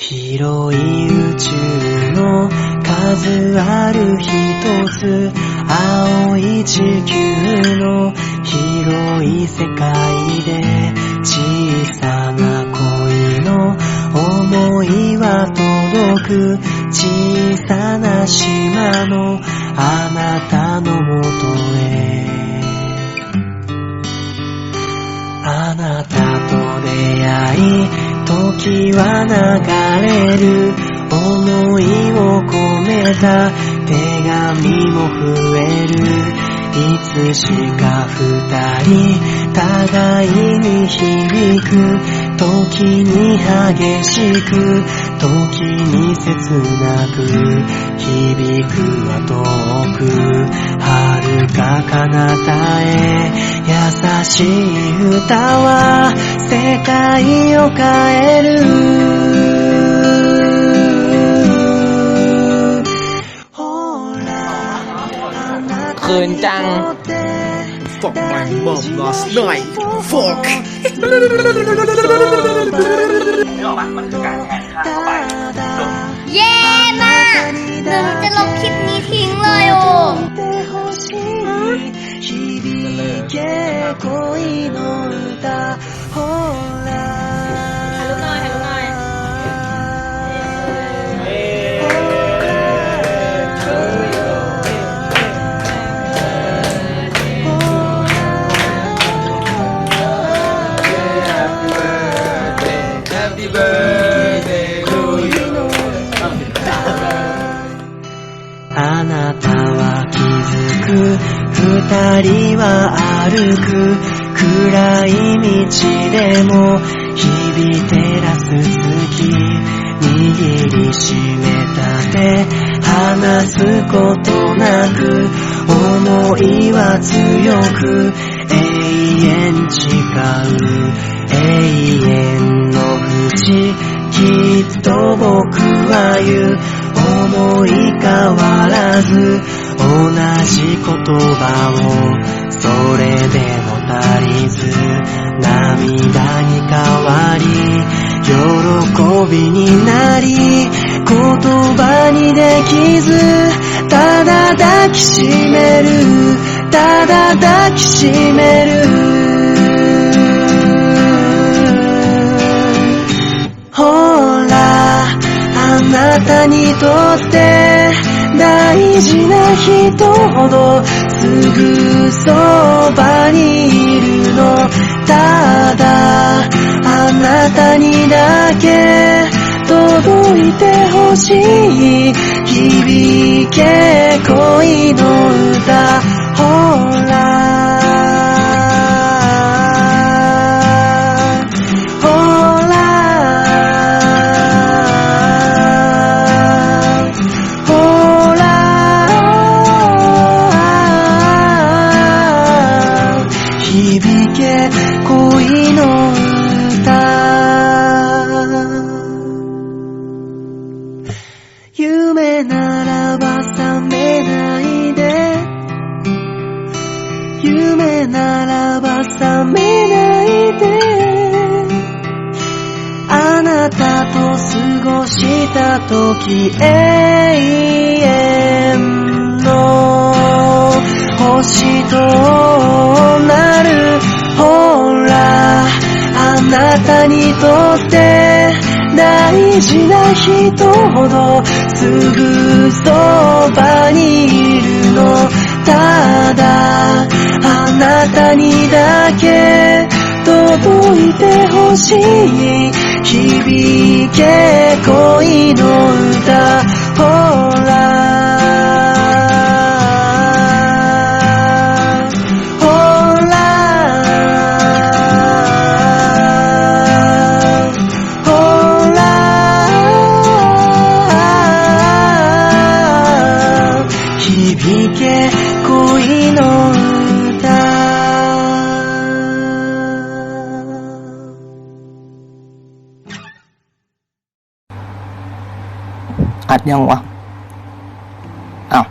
広い宇宙の数ある一つ青い地球の広い世界で小さな恋の思いは届く小さな島のあなたのもとへ。あなたと出会い時は流れる。思いを込めた手紙も増える。いつしか二人互いに響く時に激しく時に切なく響くは遠く遥か彼方へ優しい歌は世界を変えるほらあなた คืนจัง にとって Fuck my mom last night Fuck นึกออกปะมันคือการแทนค่าเข้าไปจบ เย้มากหนูจะลบคลิปนี้ทิ้งเลยโอ้ てほしい響け恋の歌 あなたは気づく二人は歩く暗い道でも日々照らす月握りしめた手離すことなく思いは強く永遠誓う永遠のきっと僕は言う思い変わらず同じ言葉をそれでも足りず涙に変わり喜びになり言葉にできずただ抱きしめる。ただ抱きしめる。なたにとって大事な人ほどすぐそばにいるの。ただ、あなたにだけ届いてほしい。響け恋の歌、ほら。時永遠の星となるほらあなたにとって大事な人ほどすぐそばにいるの。ただあなたにだけ届いてほしい。響け恋の歌ほら。 ยังวะอ้าว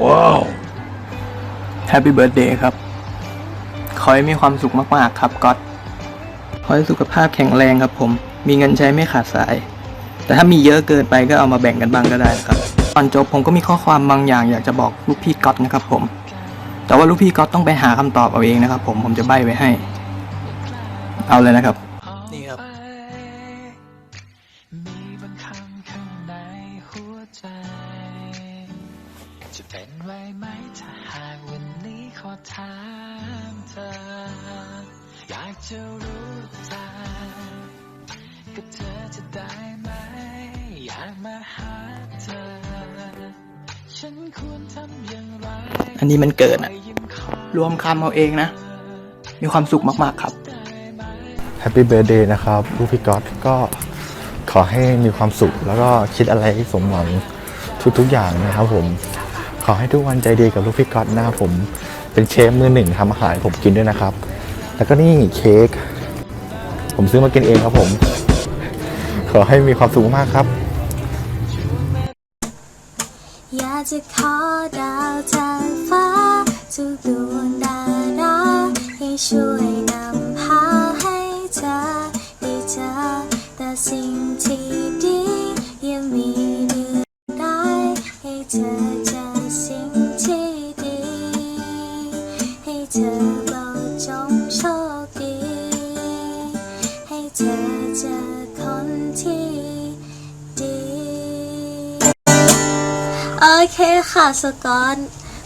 ว้าวแฮปปี้เบิร์ดเดย์ครับ ขอให้มีความสุขมากๆครับก๊อตขอให้สุขภาพแข็งแรงครับผม มีเงินใช้ไม่ขาดสาย แต่ถ้ามีเยอะเกินไปก็เอามาแบ่งกันบ้างก็ได้นะครับก่อนจบผมก็มีข้อความบางอย่างอยากจะบอกลูกพี่ก๊อตนะครับผม แต่ว่าลูกพี่ก๊อตต้องไปหาคำตอบเอาเองนะครับผมผมจะใบ้ไว้ให้ เอาเลยนะครับ นี่ครับ จะรู้ใจกับเธอจะได้ไหม อยากมาหาเธอ ฉันควรทำอย่างไรอันนี้มันเกิดอะยิ้มขอรวมคำเอาเองนะ มีความสุขมาก ๆ ครับ แฮปปี้เบ t ร์ a เดย์นะครับลูกพี่ก๊อตก็ขอให้มีความสุข แล้วก็คิดอะไรสมหวังทุก ๆ อย่างนะครับผม ขอให้ทุกวันใจดีกับลูกพี่ก๊อตนะครับผม เป็นเชฟมือหนึ่งทำอาหารให้ผมกินด้วยนะครับ แล้วก็นี่เค้ก ผมซื้อมากินเองครับผม ขอให้มีความสุขมากครับ อยากจะขอดาวจากฟ้าทุกดวงดาราให้ช่วยนำพาให้เธอได้เจอแต่สิ่งที่ดี ค่ะสกอต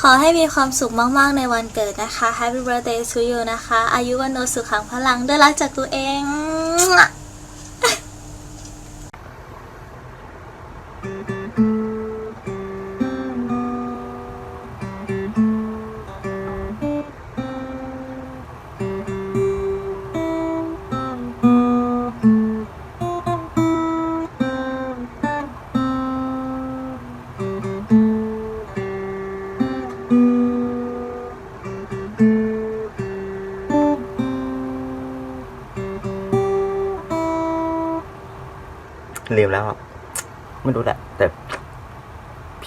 ขอให้มีความสุขมาก ๆ ในวันเกิดนะคะ Happy Birthday to you นะคะ อายุวันโนสุขังพลังด้วยรักจากตัวเอง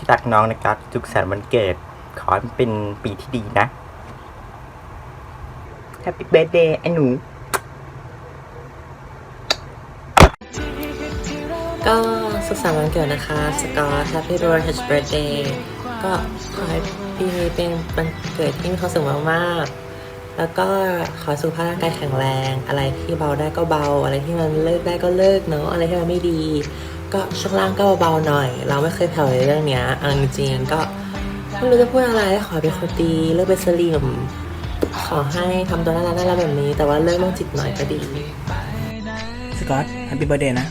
พี่ตักน้องนะครับสุขสันต์วันเกิด ขอให้มันเป็นปีที่ดีนะ Happy Birthday ไอ้หนู ก็สุขสันต์วันเกิดนะคะ สกอต Happy Birthday ก็ขอให้ปีนี้เป็นวันเกิดที่มีความสุขมากๆแล้วก็ขอสุขภาพร่างกายแข็งแรง อะไรที่เบาได้ก็เบา อะไรที่มันเลิกได้ก็เลิกเนาะอะไรที่มันไม่ดี ก็ช่วงล่างก็เบาๆหน่อย เราไม่เคยแผ่วในเรื่องเนี้ยเอาจริงๆก็ไม่รู้จะพูดอะไรขอเป็นคนดีเลิกเป็นสลิมขอให้ทำตัวน่ารักน่ารักแบบนี้ แต่ว่าเลิกโรคจิตหน่อยก็ดีสกอตแฮปปี้เบ t ร์ a เดย์นะ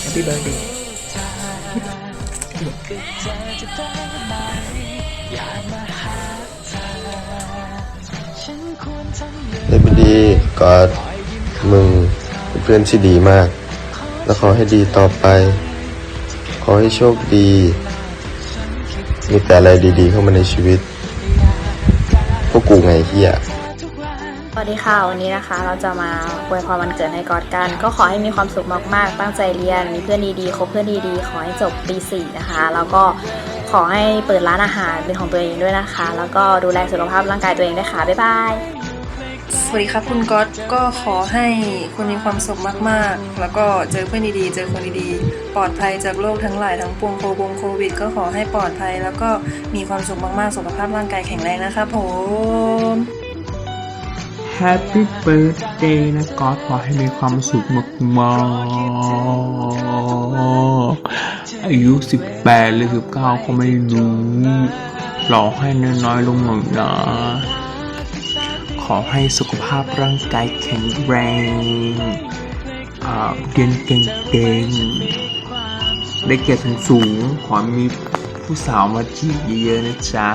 แฮปปี้เบ t ร์ a เดย์ ดีกอดมึงเป็นเพื่อนที่ดีมาก และขอให้ดีต่อไป ขอให้โชคดี มีแต่อะไรดีๆ เข้ามาในชีวิต พวกกูไงเฮียสวัสดีค่ะ วันนี้นะคะ เราจะมาอวยพรวันเกิดให้กอดกัน ก็ขอให้มีความสุขมากๆ ตั้งใจเรียน มีเพื่อนดีๆ คบเพื่อนดีๆ ขอให้จบปีสี่นะคะ แล้วก็ขอให้เปิดร้านอาหารเป็นของตัวเองด้วยนะคะ แล้วก็ดูแลสุขภาพร่างกายตัวเองด้วยค่ะ บ๊ายบาย สวัสดีครับคุณก๊อตก็ขอให้คุณมีความสุขมากๆ แล้วก็เจอเพื่อนดีๆ เจอคนดีๆ ปลอดภัยจากโรคทั้งหลายทั้งปวงโควงโควิด ก็ขอให้ปลอดภัย แล้วก็มีความสุขมากๆ สุขภาพร่างกายแข็งแรงนะครับผม Happy Birthday นะก๊อตขอให้มีความสุขมากๆ อายุ 18 หรือ 19 ก็ไม่รู้รอให้น้อยๆลงหน่อยนะ ขอให้สุขภาพร่างกายแข็งแรงอ่าเรียนเก่งๆ ได้เกียรติสูงๆขอมีผู้สาวมาจีบเยอะๆนะจ๊ะ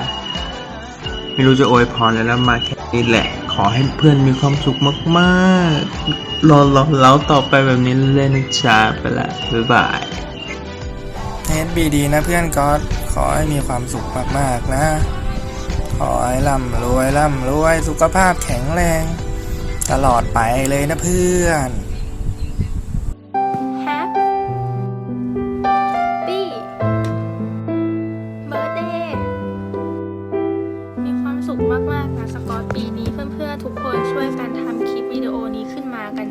ไม่รู้จะอวยพรแล้วแล้วมาแค่นี้แหละ ขอให้เพื่อนมีความสุขมากๆ รอรอแล้วต่อไปแบบนี้เล่นนะจ๊ะ ไปละ บ๊ายบายเฮดบีดีนะเพื่อนก๊อตขอให้มีความสุขมากๆนะ ขอให้ร่ำรวยร่ำรวยสุขภาพแข็งแรง ตลอดไปเลยนะเพื่อน Happy Birthday มีความสุขมาก ๆ นะสกอตปีนี้เพื่อน ๆ ทุกคนช่วยกันทำคลิปวิดีโอนี้ขึ้นมากัน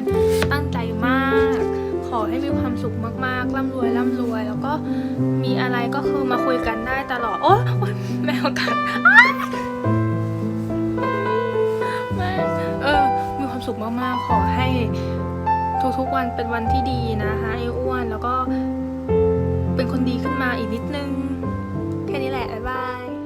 ตั้งใจมาก ขอให้มีความสุขมาก ๆ ร่ำรวยร่ำรวย แล้วก็มีอะไรก็คือมาคุยกันได้ตลอด โอ๊ยแมวกัด สุขมากๆ ขอให้ทุกๆวันเป็นวันที่ดีนะคะไอ้อ้วนแล้วก็เป็นคนดีขึ้นมาอีกนิดนึง แค่นี้แหละ บ๊ายบาย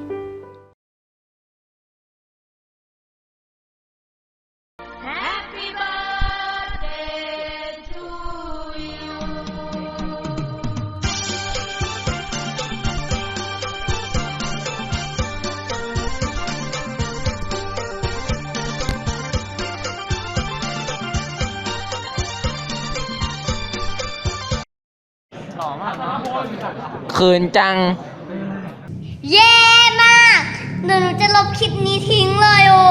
เขินจัง เย่มากหนูจะลบคลิปนี้ทิ้งเลยโอ้